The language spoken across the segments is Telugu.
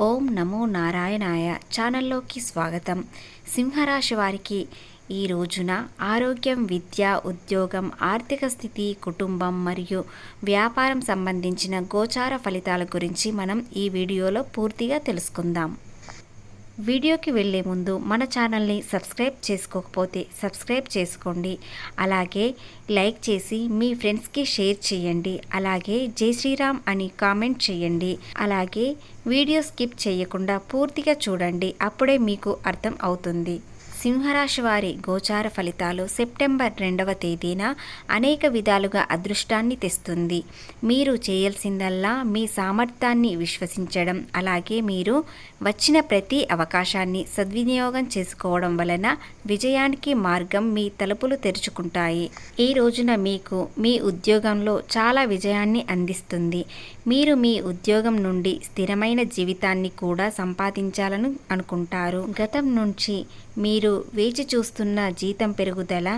ఓం నమో నారాయణాయ ఛానల్లోకి స్వాగతం. సింహరాశి వారికి ఈ రోజున ఆరోగ్యం విద్య ఉద్యోగం ఆర్థిక స్థితి కుటుంబం మరియు వ్యాపారం సంబంధించిన గోచార ఫలితాల గురించి మనం ఈ వీడియోలో పూర్తిగా తెలుసుకుందాం. వీడియోకి వెళ్ళే ముందు మన ఛానల్ని సబ్స్క్రైబ్ చేసుకోకపోతే సబ్స్క్రైబ్ చేసుకోండి. అలాగే లైక్ చేసి మీ ఫ్రెండ్స్కి షేర్ చేయండి. అలాగే జై శ్రీరామ్ అని కామెంట్ చేయండి. అలాగే వీడియో స్కిప్ చేయకుండా పూర్తిగా చూడండి. అప్పుడే మీకు అర్థం అవుతుంది. సింహరాశి వారి గోచార ఫలితాలు సెప్టెంబర్ రెండవ తేదీన అనేక విధాలుగా అదృష్టాన్ని తెస్తుంది. మీరు చేయాల్సిందల్లా మీ సామర్థ్యాన్ని విశ్వసించడం అలాగే మీరు వచ్చిన ప్రతి అవకాశాన్ని సద్వినియోగం చేసుకోవడం వలన విజయానికి మార్గం మీ తలుపులు తెరుచుకుంటాయి. ఈ రోజున మీకు మీ ఉద్యోగంలో చాలా విజయాన్ని అందిస్తుంది. మీరు మీ ఉద్యోగం నుండి స్థిరమైన జీవితాన్ని కూడా సంపాదించాలని అనుకుంటారు. గతం నుంచి మీరు వేచి చూస్తున్న జీతం పెరుగుదల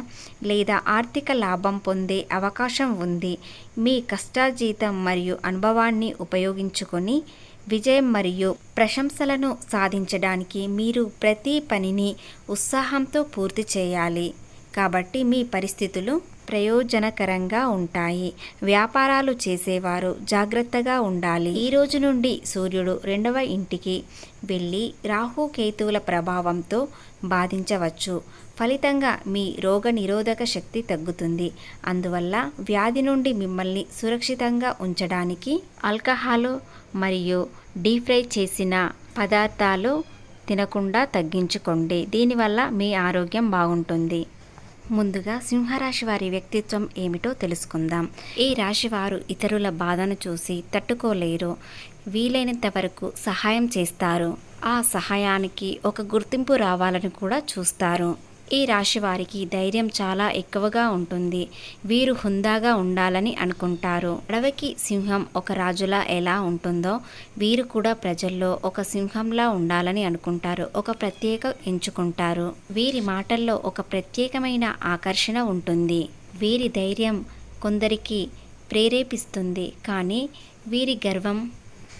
లేదా ఆర్థిక లాభం పొందే అవకాశం ఉంది. మీ కష్టాజీతం మరియు అనుభవాన్ని ఉపయోగించుకొని విజయం మరియు ప్రశంసలను సాధించడానికి మీరు ప్రతి పనిని ఉత్సాహంతో పూర్తి చేయాలి. కాబట్టి మీ పరిస్థితులు ప్రయోజనకరంగా ఉంటాయి. వ్యాపారాలు చేసేవారు జాగ్రత్తగా ఉండాలి. ఈ రోజు నుండి సూర్యుడు రెండవ ఇంటికి వెళ్ళి రాహుకేతువుల ప్రభావంతో బాధించవచ్చు. ఫలితంగా మీ రోగ నిరోధక శక్తి తగ్గుతుంది. అందువల్ల వ్యాధి నుండి మిమ్మల్ని సురక్షితంగా ఉంచడానికి ఆల్కహాలు మరియు డీప్ ఫ్రై చేసిన పదార్థాలు తినకుండా తగ్గించుకోండి. దీనివల్ల మీ ఆరోగ్యం బాగుంటుంది. ముందుగా సింహరాశి వారి వ్యక్తిత్వం ఏమిటో తెలుసుకుందాం. ఈ రాశి వారు ఇతరుల బాధను చూసి తట్టుకోలేరు. వీలైనంత వరకు సహాయం చేస్తారు. ఆ సహాయానికి ఒక గుర్తింపు రావాలని కూడా చూస్తారు. ఈ రాశి వారికి ధైర్యం చాలా ఎక్కువగా ఉంటుంది. వీరు హుందాగా ఉండాలని అనుకుంటారు. అడవికి సింహం ఒక రాజులా ఎలా ఉంటుందో వీరు కూడా ప్రజల్లో ఒక సింహంలా ఉండాలని అనుకుంటారు. ఒక ప్రత్యేక ఎంచుకుంటారు. వీరి మాటల్లో ఒక ప్రత్యేకమైన ఆకర్షణ ఉంటుంది. వీరి ధైర్యం కొందరికి ప్రేరేపిస్తుంది. కానీ వీరి గర్వం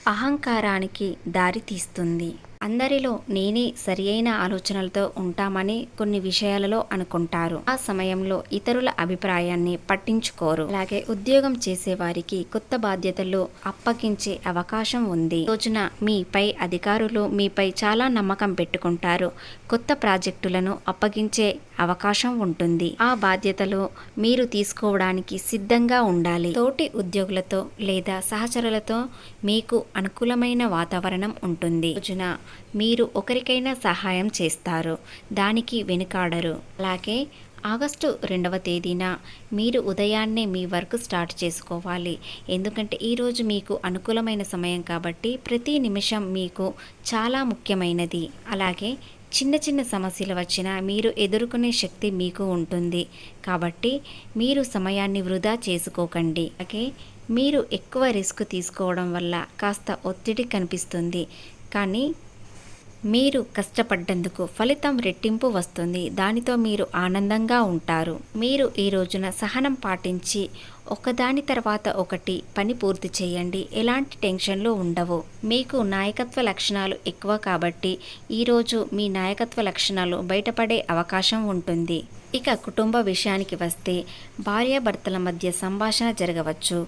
అహంకారానికి దారి తీస్తుంది అందరిలో నేనే సరియైన ఆలోచనలతో ఉంటామని కొన్ని విషయాలలో అనుకుంటారు. ఆ సమయంలో ఇతరుల అభిప్రాయాన్ని పట్టించుకోరు. అలాగే ఉద్యోగం చేసే వారికి కొత్త బాధ్యతలు అప్పగించే అవకాశం ఉంది. రోజున మీపై అధికారులు మీపై చాలా నమ్మకం పెట్టుకుంటారు. కొత్త ప్రాజెక్టులను అప్పగించే అవకాశం ఉంటుంది. ఆ బాధ్యతలు మీరు తీసుకోవడానికి సిద్ధంగా ఉండాలి. తోటి ఉద్యోగులతో లేదా సహచరులతో మీకు అనుకూలమైన వాతావరణం ఉంటుంది. రోజున మీరు ఒకరికైనా సహాయం చేస్తారు. దానికి వెనుకాడరు. అలాగే ఆగస్టు రెండవ తేదీన మీరు ఉదయాన్నే మీ వర్క్ స్టార్ట్ చేసుకోవాలి. ఎందుకంటే ఈరోజు మీకు అనుకూలమైన సమయం కాబట్టి ప్రతి నిమిషం మీకు చాలా ముఖ్యమైనది. అలాగే చిన్న చిన్న సమస్యలు వచ్చినా మీరు ఎదుర్కొనే శక్తి మీకు ఉంటుంది. కాబట్టి మీరు సమయాన్ని వృధా చేసుకోకండి. అలాగే మీరు ఎక్కువ రిస్క్ తీసుకోవడం వల్ల కాస్త ఒత్తిడి కనిపిస్తుంది. కానీ మీరు కష్టపడ్డందుకు ఫలితం రెట్టింపు వస్తుంది. దానితో మీరు ఆనందంగా ఉంటారు. మీరు ఈ రోజున సహనం పాటించి ఒకదాని తర్వాత ఒకటి పని పూర్తి చేయండి. ఎలాంటి టెన్షన్లు ఉండవు. మీకు నాయకత్వ లక్షణాలు ఎక్కువ కాబట్టి ఈరోజు మీ నాయకత్వ లక్షణాలు బయటపడే అవకాశం ఉంటుంది. ఇక కుటుంబ విషయానికి వస్తే భార్యాభర్తల మధ్య సంభాషణ జరగవచ్చు.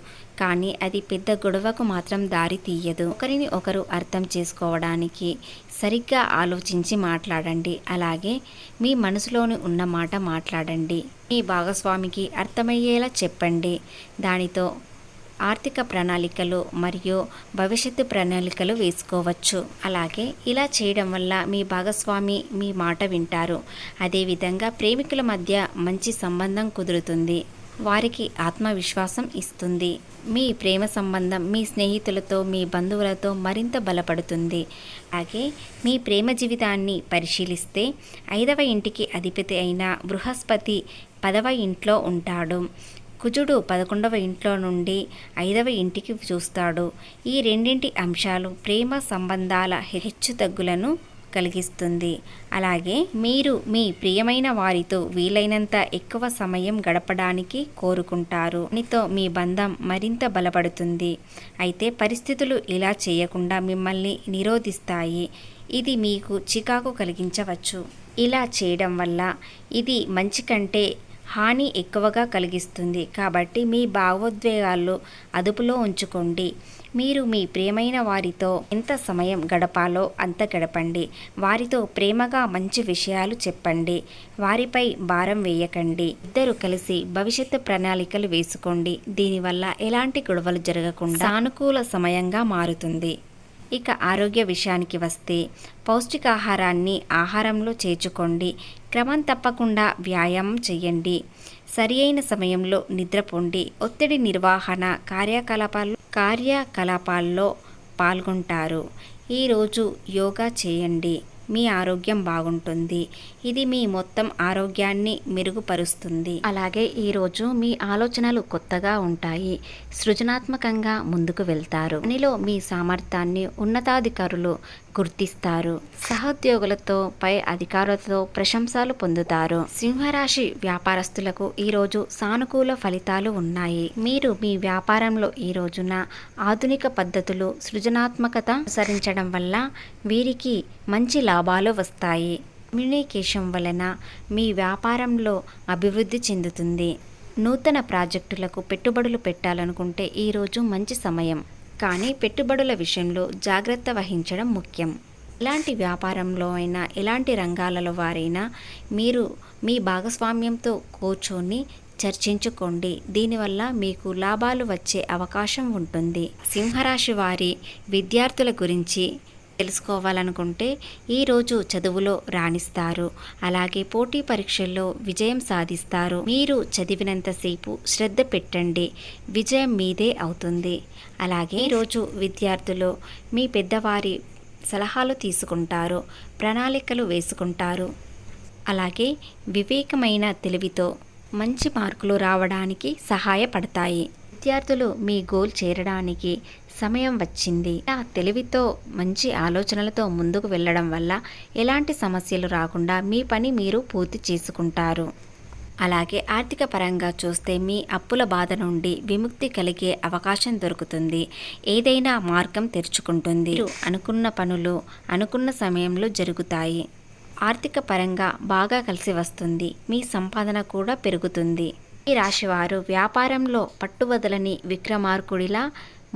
కానీ అది పెద్ద గొడవకు మాత్రం దారి తీయదు. ఒకరిని ఒకరు అర్థం చేసుకోవడానికి సరిగ్గా ఆలోచించి మాట్లాడండి. అలాగే మీ మనసులోని ఉన్న మాట మాట్లాడండి. మీ భాగస్వామికి అర్థమయ్యేలా చెప్పండి. దానితో ఆర్థిక ప్రణాళికలు మరియు భవిష్యత్తు ప్రణాళికలు వేసుకోవచ్చు. అలాగే ఇలా చేయడం వల్ల మీ భాగస్వామి మీ మాట వింటారు. అదేవిధంగా ప్రేమికుల మధ్య మంచి సంబంధం కుదురుతుంది. వారికి ఆత్మవిశ్వాసం ఇస్తుంది. మీ ప్రేమ సంబంధం మీ స్నేహితులతో మీ బంధువులతో మరింత బలపడుతుంది. అలాగే మీ ప్రేమ జీవితాన్ని పరిశీలిస్తే ఐదవ ఇంటికి అధిపతి అయిన బృహస్పతి పదవ ఇంట్లో ఉంటాడు. కుజుడు పదకొండవ ఇంట్లో నుండి ఐదవ ఇంటికి చూస్తాడు. ఈ రెండింటి అంశాలు ప్రేమ సంబంధాల హెచ్చుతగ్గులను కలిగిస్తుంది. అలాగే మీరు మీ ప్రియమైన వారితో వీలైనంత ఎక్కువ సమయం గడపడానికి కోరుకుంటారు. దానితో మీ బంధం మరింత బలపడుతుంది. అయితే పరిస్థితులు ఇలా చేయకుండా మిమ్మల్ని నిరోధిస్తాయి. ఇది మీకు చికాకు కలిగించవచ్చు. ఇలా చేయడం వల్ల ఇది మంచి కంటే హాని ఎక్కువగా కలిగిస్తుంది. కాబట్టి మీ భావోద్వేగాలు అదుపులో ఉంచుకోండి. మీరు మీ ప్రేమైన వారితో ఎంత సమయం గడపాలో అంత గడపండి. వారితో ప్రేమగా మంచి విషయాలు చెప్పండి. వారిపై భారం వేయకండి. ఇద్దరు కలిసి భవిష్యత్తు ప్రణాళికలు వేసుకోండి. దీనివల్ల ఎలాంటి గొడవలు జరగకుండా సానుకూల సమయంగా మారుతుంది. ఇక ఆరోగ్య విషయానికి వస్తే పౌష్టికాహారాన్ని ఆహారంలో చేర్చుకోండి. క్రమం తప్పకుండా వ్యాయామం చేయండి సరి అయిన సమయంలో నిద్రపోండి ఒత్తిడి నిర్వహణ కార్యకలాపాలు కార్యకలాపాల్లో పాల్గొంటారు. ఈరోజు యోగా చేయండి. మీ ఆరోగ్యం బాగుంటుంది. ఇది మీ మొత్తం ఆరోగ్యాన్ని మెరుగుపరుస్తుంది. అలాగే ఈరోజు మీ ఆలోచనలు కొత్తగా ఉంటాయి. సృజనాత్మకంగా ముందుకు వెళ్తారు. పనిలో మీ సామర్థ్యాన్ని ఉన్నతాధికారులు గుర్తిస్తారు. సహోద్యోగులతో పై అధికారులతో ప్రశంసలు పొందుతారు. సింహరాశి వ్యాపారస్తులకు ఈరోజు సానుకూల ఫలితాలు ఉన్నాయి. మీరు మీ వ్యాపారంలో ఈ రోజున ఆధునిక పద్ధతులు సృజనాత్మకత అనుసరించడం వల్ల వీరికి మంచి లాభాలు వస్తాయి. కమ్యూనికేషన్ వలన మీ వ్యాపారంలో అభివృద్ధి చెందుతుంది. నూతన ప్రాజెక్టులకు పెట్టుబడులు పెట్టాలనుకుంటే ఈరోజు మంచి సమయం. కానీ పెట్టుబడుల విషయంలో జాగ్రత్త వహించడం ముఖ్యం. ఎలాంటి వ్యాపారంలో అయినా ఎలాంటి రంగాలలో వారైనా మీరు మీ భాగస్వామ్యంతో కూర్చొని చర్చించుకోండి. దీనివల్ల మీకు లాభాలు వచ్చే అవకాశం ఉంటుంది. సింహరాశి వారి విద్యార్థుల గురించి తెలుసుకోవాలనుకుంటే ఈరోజు చదువులో రాణిస్తారు. అలాగే పోటీ పరీక్షల్లో విజయం సాధిస్తారు. మీరు చదివినంతసేపు శ్రద్ధ పెట్టండి. విజయం మీదే అవుతుంది. అలాగే ఈరోజు విద్యార్థులు మీ పెద్దవారి సలహాలు తీసుకుంటారు. ప్రణాళికలు వేసుకుంటారు. అలాగే వివేకమైన తెలివితో మంచి మార్కులు రావడానికి సహాయపడతాయి. విద్యార్థులు మీ గోల్ చేరడానికి సమయం వచ్చింది. ఆ తెలివితో మంచి ఆలోచనలతో ముందుకు వెళ్ళడం వల్ల ఎలాంటి సమస్యలు రాకుండా మీ పని మీరు పూర్తి చేసుకుంటారు. అలాగే ఆర్థిక పరంగా చూస్తే మీ అప్పుల బాధ నుండి విముక్తి కలిగే అవకాశం దొరుకుతుంది. ఏదైనా మార్గం తెరుచుకుంటుంది. అనుకున్న పనులు అనుకున్న సమయంలో జరుగుతాయి. ఆర్థిక పరంగా బాగా కలిసి వస్తుంది. మీ సంపాదన కూడా పెరుగుతుంది. ఈ రాశివారు వ్యాపారంలో పట్టువదలని విక్రమార్కుడిలా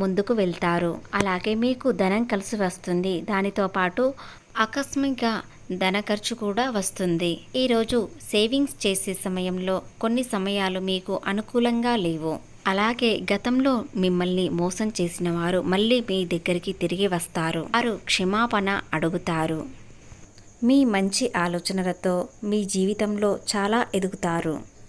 ముందుకు వెళ్తారు. అలాగే మీకు ధనం కలిసి వస్తుంది. దానితో పాటు ఆకస్మిక ధన ఖర్చు కూడా వస్తుంది. ఈరోజు సేవింగ్స్ చేసే సమయంలో కొన్ని సమయాలు మీకు అనుకూలంగా లేవు. అలాగే గతంలో మిమ్మల్ని మోసం చేసిన వారు మళ్ళీ మీ దగ్గరికి తిరిగి వస్తారు. వారు క్షమాపణ అడుగుతారు. మీ మంచి ఆలోచనలతో మీ జీవితంలో చాలా ఎదుగుతారు.